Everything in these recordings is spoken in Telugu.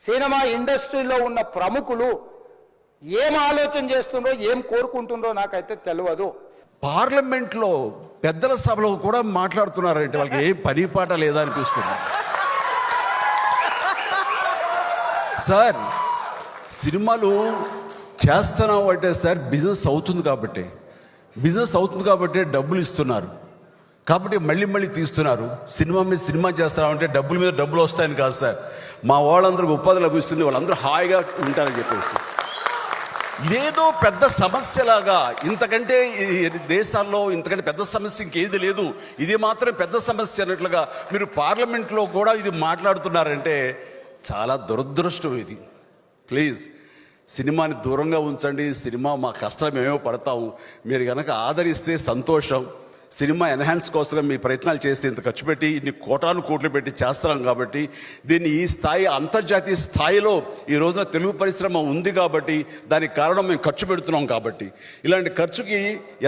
సినిమా ఇండస్ట్రీలో ఉన్న ప్రముఖులు ఏం ఆలోచన చేస్తుండ్రో ఏం కోరుకుంటుండ్రో నాకైతే తెలియదు పార్లమెంట్లో పెద్దల సభలో కూడా మాట్లాడుతున్నారంటే వాళ్ళకి ఏం పని పాట లేదా అనిపిస్తుంది. సార్ సినిమాలు చేస్తున్నాం అంటే సార్ బిజినెస్ అవుతుంది కాబట్టి. బిజినెస్ అవుతుంది కాబట్టి డబ్బులు ఇస్తున్నారు. కాబట్టి మళ్ళీ మళ్ళీ తీస్తున్నారు. సినిమా మీద సినిమా చేస్తున్నామంటే డబ్బుల మీద డబ్బులు వస్తాయని కాదు సార్. మా వాళ్ళందరికీ ఉపాధి లభిస్తుంది వాళ్ళందరూ హాయిగా ఉంటారని చెప్పేసి. ఇదేదో పెద్ద సమస్యలాగా ఇంతకంటే దేశాల్లో ఇంతకంటే పెద్ద సమస్య ఇంకేది లేదు. ఇది మాత్రం పెద్ద సమస్య అన్నట్లుగా మీరు పార్లమెంట్లో కూడా ఇది మాట్లాడుతున్నారంటే చాలా దురదృష్టం ఇది. ప్లీజ్ సినిమాని దూరంగా ఉంచండి సినిమా మా కష్టాలు మేమే పడతాము. మీరు కనుక ఆదరిస్తే సంతోషం. సినిమా ఎన్హాన్స్ కోసం మీ ప్రయత్నాలు చేస్తే ఇంత ఖర్చు పెట్టి ఇన్ని కోటాను కోట్లు పెట్టి చేస్తున్నాం కాబట్టి దీన్ని ఈ స్థాయి అంతర్జాతీయ స్థాయిలో ఈ రోజున తెలుగు పరిశ్రమ ఉంది కాబట్టి దానికి కారణం మేము ఖర్చు పెడుతున్నాం కాబట్టి. ఇలాంటి ఖర్చుకి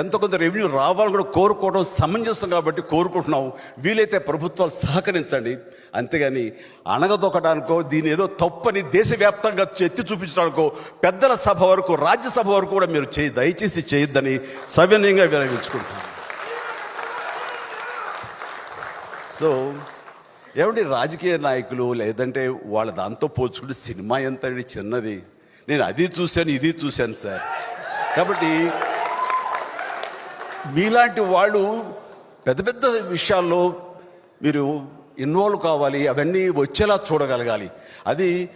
ఎంత కొంత రెవెన్యూ రావాలని కూడా కోరుకోవడం సమంజసం కాబట్టి కోరుకుంటున్నాం. వీలైతే ప్రభుత్వాలు సహకరించండి. అంతేగాని అణగదొక్కడానికో దీని ఏదో తప్పని దేశవ్యాప్తంగా ఎత్తి చూపించడానికో పెద్దల సభ వరకు రాజ్యసభ వరకు కూడా మీరు చేయి దయచేసి చేయొద్దని సవినయంగా విరమించుకుంటున్నాను సో ఏమండి రాజకీయ నాయకులు లేదంటే వాళ్ళ దాంతో పోల్చుకుంటే సినిమా ఎంత అండి చిన్నది. నేను అది చూశాను ఇది చూశాను సార్. కాబట్టి మీలాంటి వాళ్ళు పెద్ద పెద్ద విషయాల్లో మీరు ఇన్వాల్వ్ కావాలి అవన్నీ వచ్చేలా చూడగలగాలి. అది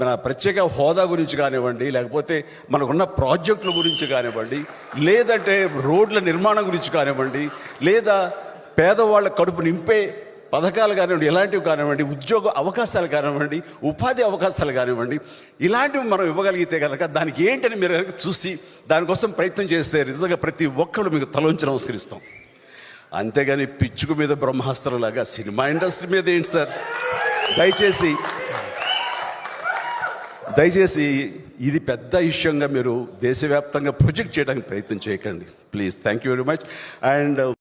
మన ప్రత్యేక హోదా గురించి కానివ్వండి లేకపోతే మనకున్న ప్రాజెక్టుల గురించి కానివ్వండి లేదంటే రోడ్ల నిర్మాణం గురించి కానివ్వండి లేదా పేదవాళ్ళ కడుపు నింపే పథకాలు కానివ్వండి ఇలాంటివి కానివ్వండి ఉద్యోగ అవకాశాలు కానివ్వండి ఉపాధి అవకాశాలు కానివ్వండి ఇలాంటివి మనం ఇవ్వగలిగితే కనుక దానికి ఏంటని మీరు కనుక చూసి దానికోసం ప్రయత్నం చేస్తే నిజంగా ప్రతి ఒక్కరు మీకు తలంచి నమస్కరిస్తాం. అంతేగాని పిచ్చుకు మీద బ్రహ్మాస్త్రంలాగా సినిమా ఇండస్ట్రీ మీద ఏంటి సార్? దయచేసి దయచేసి ఇది పెద్ద ఇష్యంగా మీరు దేశవ్యాప్తంగా ప్రొజెక్ట్ చేయడానికి ప్రయత్నం చేయకండి. Please thank you very much. And